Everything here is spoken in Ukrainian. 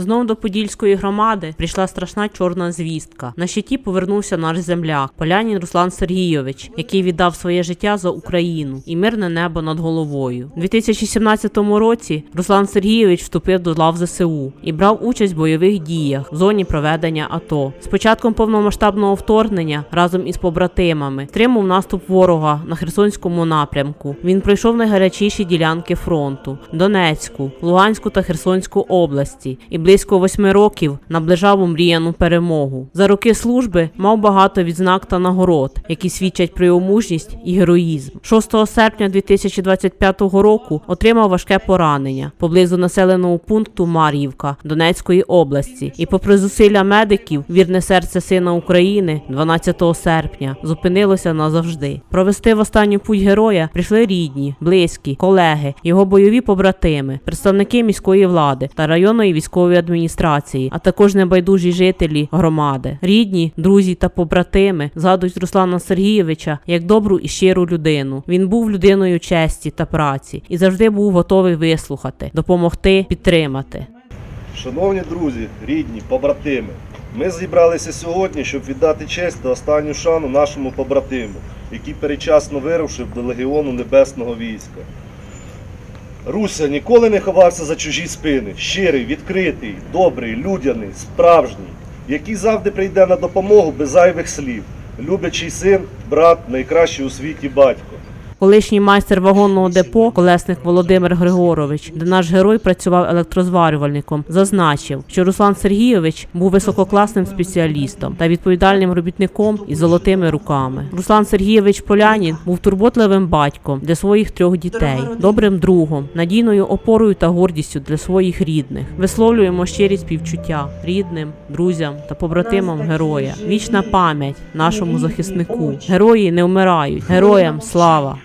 Знов до подільської громади прийшла страшна чорна звістка. На щиті повернувся наш земляк, полянін Руслан Сергійович, який віддав своє життя за Україну і мирне небо над головою. У 2017 році Руслан Сергійович вступив до лав ЗСУ і брав участь в бойових діях в зоні проведення АТО. З початком повномасштабного вторгнення разом із побратимами стримав наступ ворога на Херсонському напрямку. Він пройшов найгарячіші ділянки фронту: Донецьку, Луганську та Херсонську області і близько восьми років наближав умріяну перемогу. За роки служби мав багато відзнак та нагород, які свідчать про його мужність і героїзм. 6 серпня 2025 року отримав важке поранення поблизу населеного пункту Мар'ївка Донецької області. І, попри зусилля медиків, вірне серце сина України 12 серпня зупинилося назавжди. Провести в останню путь героя прийшли рідні, близькі, колеги, його бойові побратими, представники міської влади та районної військової адміністрації, а також небайдужі жителі громади. Рідні, друзі та побратими згадують Руслана Сергійовича як добру і щиру людину. Він був людиною честі та праці і завжди був готовий вислухати, допомогти, підтримати. Шановні друзі, рідні, побратими, ми зібралися сьогодні, щоб віддати честь та останню шану нашому побратиму, який передчасно вирушив до Легіону Небесного війська. Руся ніколи не ховався за чужі спини, щирий, відкритий, добрий, людяний, справжній, який завжди прийде на допомогу без зайвих слів. Люблячий син, брат, найкращий у світі батько. Колишній майстер вагонного депо, колесник Володимир Григорович, де наш герой працював електрозварювальником, зазначив, що Руслан Сергійович був висококласним спеціалістом та відповідальним робітником із золотими руками. Руслан Сергійович Полянін був турботливим батьком для своїх трьох дітей, добрим другом, надійною опорою та гордістю для своїх рідних. Висловлюємо щирі співчуття рідним, друзям та побратимам героя. Вічна пам'ять нашому захиснику. Герої не вмирають. Героям слава!